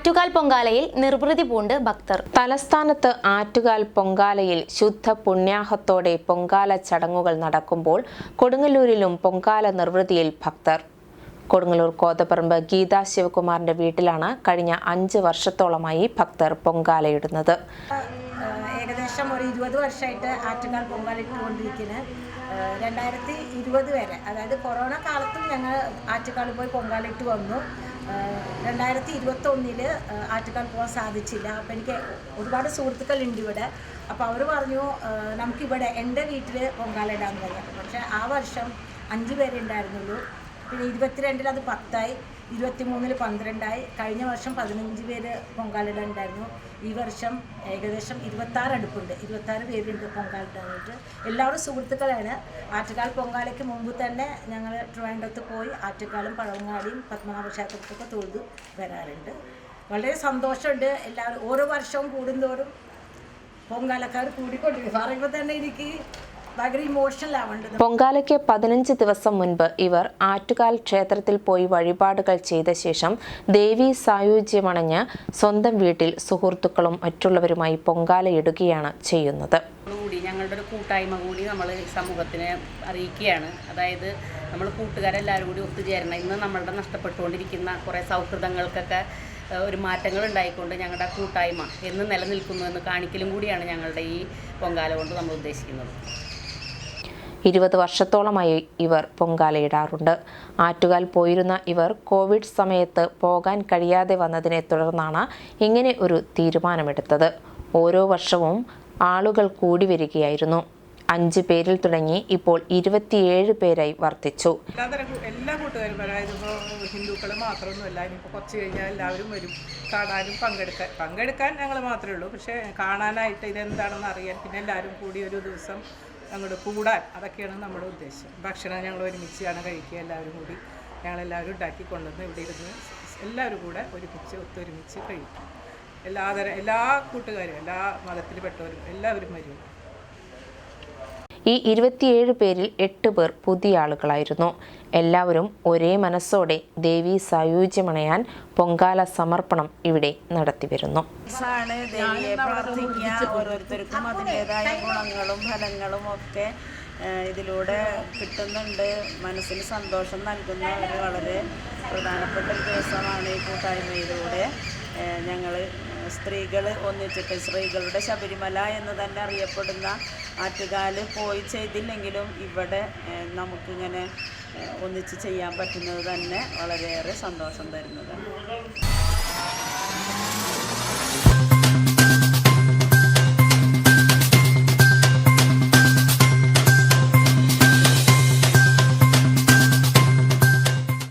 ആറ്റുകാൽ പൊങ്കാലയിൽ നിർവൃതി പൂണ്ട് ഭക്തർ. തലസ്ഥാനത്ത് ആറ്റുകാൽ പൊങ്കാലയിൽ ശുദ്ധ പുണ്യാഹത്തോടെ പൊങ്കാല ചടങ്ങുകൾ നടക്കുമ്പോൾ കൊടുങ്ങല്ലൂരിലും പൊങ്കാല നിർവൃതിയിൽ ഭക്തർ. കൊടുങ്ങല്ലൂർ കോതപ്പറമ്പ് ഗീതാ ശിവകുമാറിന്റെ വീട്ടിലാണ് കഴിഞ്ഞ അഞ്ച് വർഷത്തോളമായി ഭക്തർ പൊങ്കാലയിടുന്നത്. ഏകദേശം ഒരു ഇരുപത് വർഷമായിട്ട് ആറ്റുകാൽ പൊങ്കാല ഇട്ടുകൊണ്ടിരിക്കുന്നത് രണ്ടായിരത്തി ഇരുപത് വരെ അതായത് കൊറോണ കാലത്തും ഞങ്ങൾ ആറ്റുകാൽ പോയി പൊങ്കാലിട്ട് വന്നു. രണ്ടായിരത്തി ഇരുപത്തൊന്നിൽ ആറ്റുകാൽ പോകാൻ സാധിച്ചില്ല. അപ്പോൾ എനിക്ക് ഒരുപാട് സുഹൃത്തുക്കളുണ്ട് ഇവിടെ. അപ്പോൾ അവർ പറഞ്ഞു നമുക്കിവിടെ എന്റെ വീട്ടിൽ പൊങ്കാല ഇടാമെന്ന് പറഞ്ഞു. പക്ഷേ ആ വർഷം അഞ്ച് പേരെ ഉണ്ടായിരുന്നുള്ളൂ. പിന്നെ ഇരുപത്തിരണ്ടിൽ അത് പത്തായി. ഇരുപത്തി മൂന്നിൽ പന്ത്രണ്ടായി. കഴിഞ്ഞ വർഷം പതിനഞ്ച് പേര് പൊങ്കാലിടാൻ ഉണ്ടായിരുന്നു ഈ വർഷം ഏകദേശം ഇരുപത്താറ് അടുപ്പുണ്ട്. ഇരുപത്താറ് പേരുണ്ട് പൊങ്കാലിടാനായിട്ട് എല്ലാവരും സുഹൃത്തുക്കളാണ്. ആറ്റുകാൽ പൊങ്കാലയ്ക്ക് മുമ്പ് തന്നെ ഞങ്ങൾ ട്രിവാൻഡ്രത്ത് പോയി ആറ്റുകാലും പഴവങ്ങാടിയും പത്മനാഭ ക്ഷേത്രത്തൊക്കെ തൊഴുത് വരാറുണ്ട്. വളരെ സന്തോഷമുണ്ട്. എല്ലാവരും ഓരോ വർഷവും കൂടുന്തോറും പൊങ്കാലക്കാർ കൂടിക്കൊണ്ടിരിക്കും. പറയുമ്പോൾ തന്നെ എനിക്ക് ഭയങ്കര ഇമോഷണൽ ആവേണ്ടത്. പൊങ്കാലയ്ക്ക് പതിനഞ്ച് ദിവസം മുൻപ് ഇവർ ആറ്റുകാൽ ക്ഷേത്രത്തിൽ പോയി വഴിപാടുകൾ ചെയ്ത ശേഷം ദേവി സായുജ്യമണഞ്ഞ് സ്വന്തം വീട്ടിൽ സുഹൃത്തുക്കളും മറ്റുള്ളവരുമായി പൊങ്കാല പൊങ്കാലയിടുകയാണ് ചെയ്യുന്നത്. കൂടി ഞങ്ങളുടെ ഒരു കൂട്ടായ്മ കൂടി നമ്മൾ സമൂഹത്തിനെ അറിയിക്കുകയാണ്. അതായത് നമ്മൾ കൂട്ടുകാരെല്ലാവരും കൂടി ഒത്തുചേരണം. ഇന്ന് നമ്മളുടെ നഷ്ടപ്പെട്ടുകൊണ്ടിരിക്കുന്ന കുറേ സൗഹൃദങ്ങൾക്കൊക്കെ ഒരു മാറ്റങ്ങൾ ഉണ്ടായിക്കൊണ്ട് ഞങ്ങളുടെ കൂട്ടായ്മ എന്ന് നിലനിൽക്കുന്നു എന്ന് കാണിക്കലും കൂടിയാണ് ഞങ്ങളുടെ ഈ പൊങ്കാല കൊണ്ട് നമ്മൾ ഉദ്ദേശിക്കുന്നത്. ഇരുപത് വർഷത്തോളമായി ഇവർ പൊങ്കാലയിടാറുണ്ട്. ആറ്റുകാൽ പോയിരുന്ന ഇവർ കോവിഡ് സമയത്ത് പോകാൻ കഴിയാതെ വന്നതിനെ തുടർന്നാണ് ഇങ്ങനെ ഒരു തീരുമാനമെടുത്തത്. ഓരോ വർഷവും ആളുകൾ കൂടി വരികയായിരുന്നു. അഞ്ച് പേരിൽ തുടങ്ങി ഇപ്പോൾ ഇരുപത്തിയേഴ് പേരായി വർദ്ധിച്ചു. എല്ലാ കൂട്ടുകാരും അതായത് ഇപ്പോൾ ഹിന്ദുക്കൾ മാത്രമൊന്നുമല്ല ഇനിയിപ്പോൾ കുറച്ച് കഴിഞ്ഞാൽ എല്ലാവരും വരും. കാണാനും പങ്കെടുക്കാൻ പങ്കെടുക്കാൻ ഞങ്ങൾ മാത്രമേ ഉള്ളൂ. പക്ഷേ കാണാനായിട്ട് ഇതെന്താണെന്ന് അറിയാൻ പിന്നെ എല്ലാവരും കൂടി ഒരു ദിവസം അങ്ങോട്ട് കൂടാൻ. അതൊക്കെയാണ് നമ്മുടെ ഉദ്ദേശം. ഭക്ഷണം ഞങ്ങൾ ഒരുമിച്ചാണ് കഴിക്കുക എല്ലാവരും കൂടി ഞങ്ങളെല്ലാവരും ഉണ്ടാക്കി കൊണ്ടുവന്ന് ഇവിടെ ഇരുന്ന് എല്ലാവരും കൂടെ ഒരുമിച്ച് ഒത്തൊരുമിച്ച് കഴിക്കും. എല്ലാതരം എല്ലാ കൂട്ടുകാരും എല്ലാ മതത്തിൽപ്പെട്ടവരും എല്ലാവരും വരും. ഈ ഇരുപത്തിയേഴ് പേരിൽ എട്ട് പേർ പുതിയ ആളുകളായിരുന്നു. എല്ലാവരും ഒരേ മനസ്സോടെ ദേവി സായുജ്യമണയാൻ പൊങ്കാല സമർപ്പണം ഇവിടെ നടത്തിവരുന്നു. ദേവിയെ ഓരോരുത്തർക്കും അതിന്റെതായ ഗുണങ്ങളും ഫലങ്ങളും ഒക്കെ ഇതിലൂടെ കിട്ടുന്നുണ്ട്. മനസ്സിന് സന്തോഷം നൽകുന്ന ഒരു വളരെ പ്രധാനപ്പെട്ട ഒരു ദിവസമാണ് ഈ കൂട്ടായ്മയിലൂടെ ഞങ്ങൾ സ്ത്രീകൾ ഒന്നിച്ചിട്ട് സ്ത്രീകളുടെ ശബരിമല എന്ന് തന്നെ അറിയപ്പെടുന്ന ആറ്റുകാൽ പോയി ചെയ്തില്ലെങ്കിലും ഇവിടെ നമുക്കിങ്ങനെ ഒന്നിച്ച് ചെയ്യാൻ പറ്റുന്നത് തന്നെ വളരെയേറെ സന്തോഷം തരുന്നതാണ്.